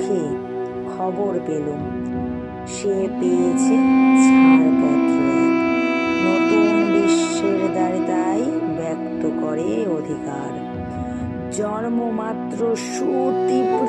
মুখে খবর পেলুম। সে পেয়েছে ছাড়পত্র। নতুন বিশ্বের দ্বারিতাই ব্যক্ত করে অধিকার। জন্মমাত্র সুতীব্র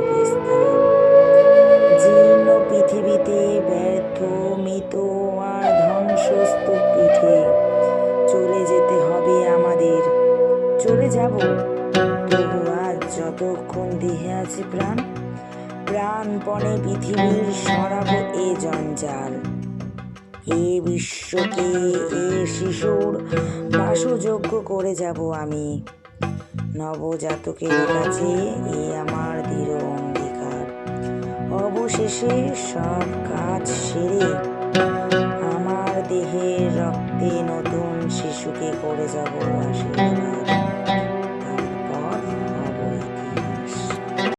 ব্যর্থ মৃত আর ধ্বংসস্তূপ পিঠে চলে যেতে হবে আমাদের। চলে যাব। তবু আজ যতক্ষণ দেহে আছে প্রাণ, প্রাণপণে পৃথিবীর সরাবো এ জঞ্জাল। এ বিশ্বকে, এ শিশুর বাসযোগ্য করে যাব আমি। নবজাতকের কাছে এ আমার দৃঢ় অবশেষে সব কাজ সেরে আমার দেহের রক্তে নতুন শিশুকে করে যাব আশীর্বাদ।